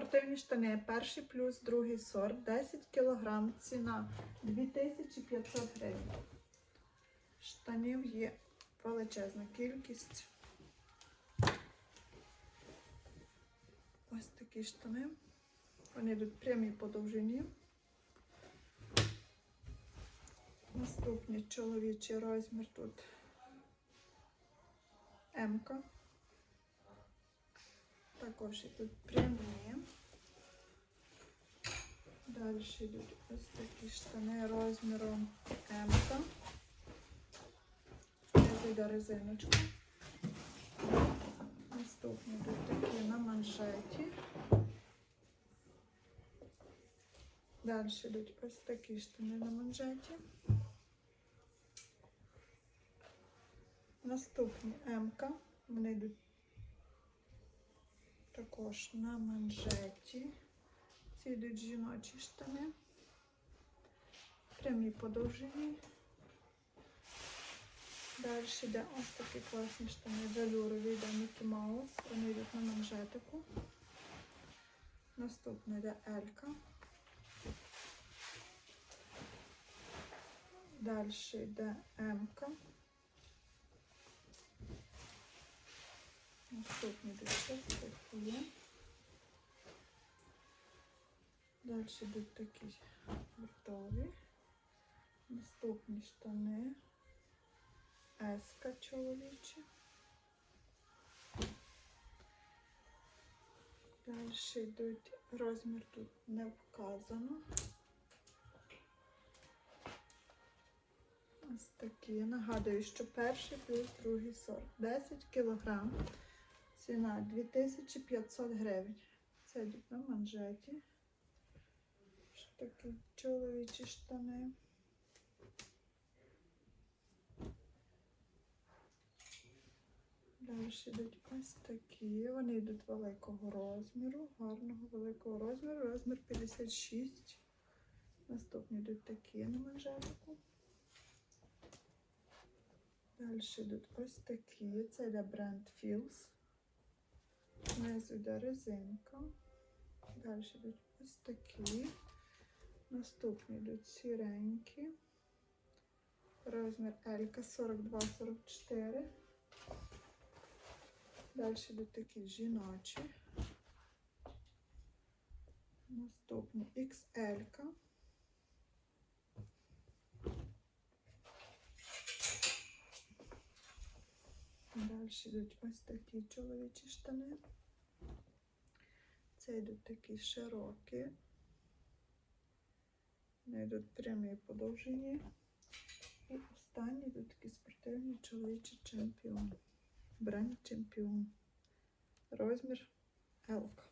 Спортивні штани, перший плюс, другий сорт, 10 кг, ціна 2500 гривень. Штанів є величезна кількість. Ось такі штани. Вони йдуть прямі по довжині. Наступний чоловічий розмір тут М-ка. Також йдуть прямі. Далі йдуть ось такі штани розміром М-ка. Це йде резиночка. Наступні йдуть такі на манжеті. Далі йдуть ось такі штани на манжеті. Наступні М-ка. Вони йдуть також на манжеті. Ці йдуть жіночі штани. Прямі по довжині. Далі йде ось такі класні штани велюрові, йде Мікі Маус. Вони йдуть на манжетику. Наступний йде Елька. Далі йде М-ка. Наступний йде ось такі. Далі йдуть такі готові. Наступні штани. Еска чоловіча. Далі йдуть розмір тут не вказано. Ось такі. Нагадую, що перший плюс другий сорт. 10 кг. Ціна 2500 гривень. Це йдуть на манжеті. Такі чоловічі штани. Далі йдуть ось такі. Вони йдуть великого розміру, гарного великого розміру, розмір 56. Наступні йдуть такі на манжетику. Далі йдуть ось такі. Це йде бренд Feels. Знизу йде резинка. Далі йдуть ось такі. Наступні йдуть сіренькі. Розмір Елька 42-44. Далі йдуть такі жіночі. Наступні XL. -ка. Далі йдуть ось такі чоловічі штани. Це йдуть такі широкі. Вони йдуть прямі по довжині. І останні йдуть такі чемпіон. Бренд чемпіон. Розмір Елка.